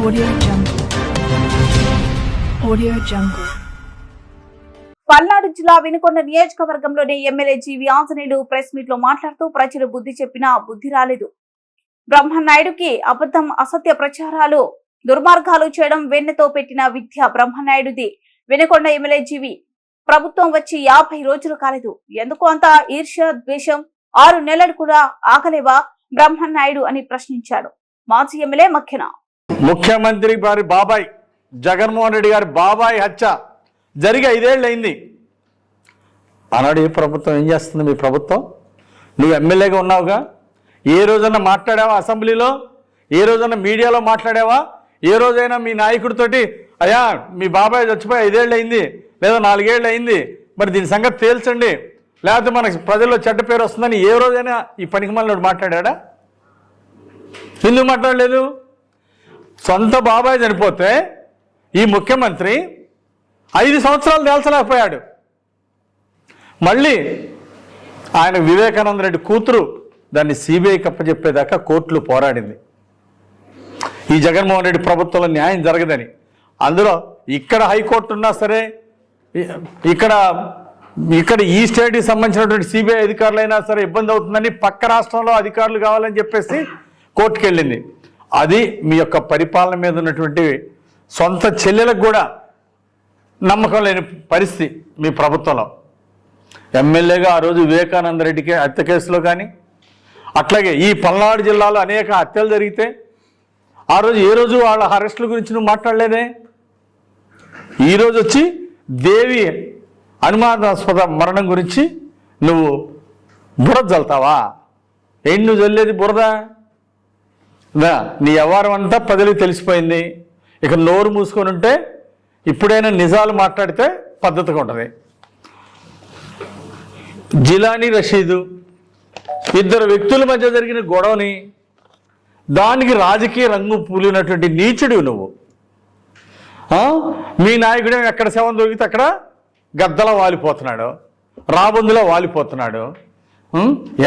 Audio Jungle. Audio Jungle. Palnadu జిల్లా వినుకొండ నియోజకవర్గంలోని MLA GV Anjaneyulu press మీట్లో మాట్లాడుతూ ప్రజలు బుద్ధి చెప్పినా బుద్ధి రాలేదు. బ్రహ్మనాయుడుకి అబద్ధం అసత్య ప్రచారాలు దుర్మార్గాలు చేయడం వెన్నెతో పెట్టిన విద్య బ్రహ్మనాయుడుది. వినుకొండ ఎమ్మెల్యే జీవి ప్రభుత్వం వచ్చి యాభై రోజులు కాలేదు. ఎందుకు అంత ఈర్ష్య ద్వేషం? ఆరు నెలలు కూడా ఆగలేవా బ్రహ్మనాయుడు అని ప్రశ్నించాడు. మాజీ ఎమ్మెల్యే మఖ్యన ముఖ్యమంత్రి గారి బాబాయ్ జగన్మోహన్ రెడ్డి గారి బాబాయ్ హత్య జరిగి ఐదేళ్ళు అయింది ఆనాడు ఏ ప్రభుత్వం ఏం చేస్తుంది మీ ప్రభుత్వం? నువ్వు ఎమ్మెల్యేగా ఉన్నావుగా? ఏ రోజన్నా మాట్లాడావా అసెంబ్లీలో? ఏ రోజన్నా మీడియాలో మాట్లాడావా? ఏ రోజైనా మీ నాయకుడితోటి అయ్యా మీ బాబాయ్ చచ్చిపోయి ఐదేళ్ళు అయింది లేదా నాలుగేళ్ళు అయింది మరి దీని సంగతి తేల్చండి. లేకపోతే మనకి ప్రజల్లో చెడ్డ పేరు వస్తుందని ఏ రోజైనా ఈ పనికి మళ్ళీ మాట్లాడా ఎందుకు మాట్లాడలేదు? సొంత బాబాయ్ చనిపోతే ఈ ముఖ్యమంత్రి ఐదు సంవత్సరాలు తేల్చలేకపోయాడు మళ్ళీ ఆయన వివేకానంద రెడ్డి కూతురు దాన్ని సిబిఐ కప్పచెప్పేదాకా కోర్టులు పోరాడింది. ఈ జగన్మోహన్ రెడ్డి ప్రభుత్వంలో న్యాయం జరగదని. అందులో ఇక్కడ హైకోర్టు ఉన్నా సరే ఇక్కడ ఇక్కడ ఈ స్టేట్కి సంబంధించినటువంటి సిబిఐ అధికారులైనా సరే ఇబ్బంది అవుతుందని పక్క రాష్ట్రంలో అధికారులు కావాలని చెప్పేసి కోర్టుకు వెళ్ళింది అది మీ యొక్క పరిపాలన మీద ఉన్నటువంటి సొంత చెల్లెలకు కూడా నమ్మకం లేని పరిస్థితి మీ ప్రభుత్వంలో. ఎమ్మెల్యేగా ఆ రోజు వివేకానంద రెడ్డికి హత్య కేసులో కానీ అట్లాగే ఈ పల్నాడు జిల్లాలో అనేక హత్యలు జరిగితే ఆ రోజు ఏ రోజు వాళ్ళ అరెస్టుల గురించి నువ్వు మాట్లాడలేదే? ఈరోజు వచ్చి దేవి అనుమానాస్పద మరణం గురించి నువ్వు బురద చల్తావా ఏంటి నువ్వు చల్లేది బురద? దా నీ వ్యవహారం అంతా పదవి తెలిసిపోయింది. ఇక నోరు మూసుకొని ఉంటే ఇప్పుడైనా నిజాలు మాట్లాడితే పద్ధతిగా ఉంటుంది. జిలానీ రషీదు ఇద్దరు వ్యక్తుల మధ్య జరిగిన గొడవని దానికి రాజకీయ రంగు పూలినటువంటి నీచుడు నువ్వు. మీ నాయకుడే ఎక్కడ శవం దొరికితే అక్కడ గద్దలా వాలిపోతున్నాడు రాబందులో వాలిపోతున్నాడు.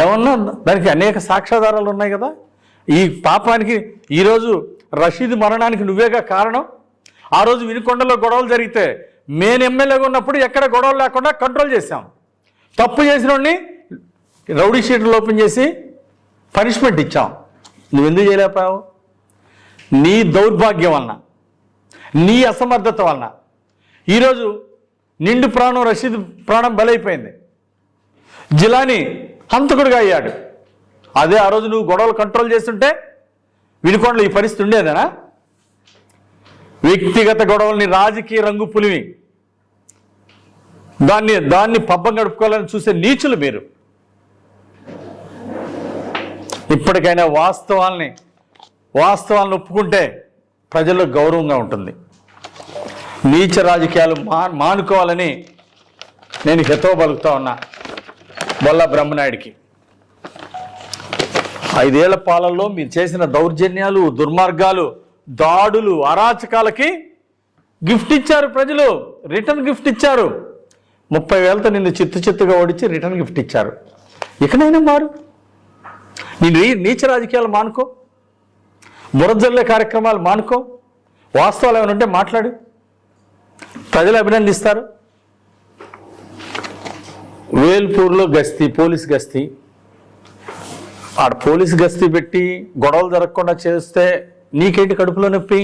ఏమన్నా దానికి అనేక సాక్ష్యాధారాలు ఉన్నాయి కదా? ఈ పాపానికి ఈరోజు రషీద్ మరణానికి నువ్వేగా కారణం? ఆ రోజు వినుకొండలో గొడవలు జరిగితే మేము ఎమ్మెల్యేగా ఉన్నప్పుడు ఎక్కడ గొడవలు లేకుండా కంట్రోల్ చేశాం. తప్పు చేసిన వాడిని రౌడీ షీట్లు ఓపెన్ చేసి పనిష్మెంట్ ఇచ్చాం. నువ్వు ఎందుకు చేయలేకపోయావు నీ దౌర్భాగ్యం వలన నీ అసమర్థత వలన. ఈరోజు నిండు ప్రాణం రషీద్ ప్రాణం బలైపోయింది. జిలాని హంతకుడిగా అయ్యాడు. అదే ఆ రోజు నువ్వు గొడవలు కంట్రోల్ చేస్తుంటే వినుకొండలో ఈ పరిస్థితి ఉండేదేనా? వ్యక్తిగత గొడవల్ని రాజకీయ రంగు పులివి దాన్ని దాన్ని పబ్బం గడుపుకోవాలని చూసే నీచులు మీరు. ఇప్పటికైనా వాస్తవాల్ని వాస్తవాలను ఒప్పుకుంటే ప్రజల్లో గౌరవంగా ఉంటుంది. నీచ రాజకీయాలు మా మానుకోవాలని నేను హితవ పలుకుతా ఉన్నా. బొల్ల బ్రహ్మనాయుడికి. ఐదేళ్ళ పాలనలో మీరు చేసిన దౌర్జన్యాలు దుర్మార్గాలు దాడులు అరాచకాలకి గిఫ్ట్ ఇచ్చారు ప్రజలు. రిటర్న్ గిఫ్ట్ ఇచ్చారు. ముప్పై వేలతో నిన్ను చిత్తు చిత్తుగా ఓడించి రిటర్న్ గిఫ్ట్ ఇచ్చారు. ఇకనైనా మారు. నేను నీచ రాజకీయాలు మానుకో. బురజల్లే కార్యక్రమాలు మానుకో. వాస్తవాలు ఏమైనా ఉంటే మాట్లాడు. ప్రజలు అభినందిస్తారు. వేల్పూర్లో గస్తీ పోలీస్ గస్తీ ఆడ పోలీస్ గస్తీ పెట్టి గొడవలు జరగకుండా చేస్తే నీకేంటి కడుపులో నొప్పి?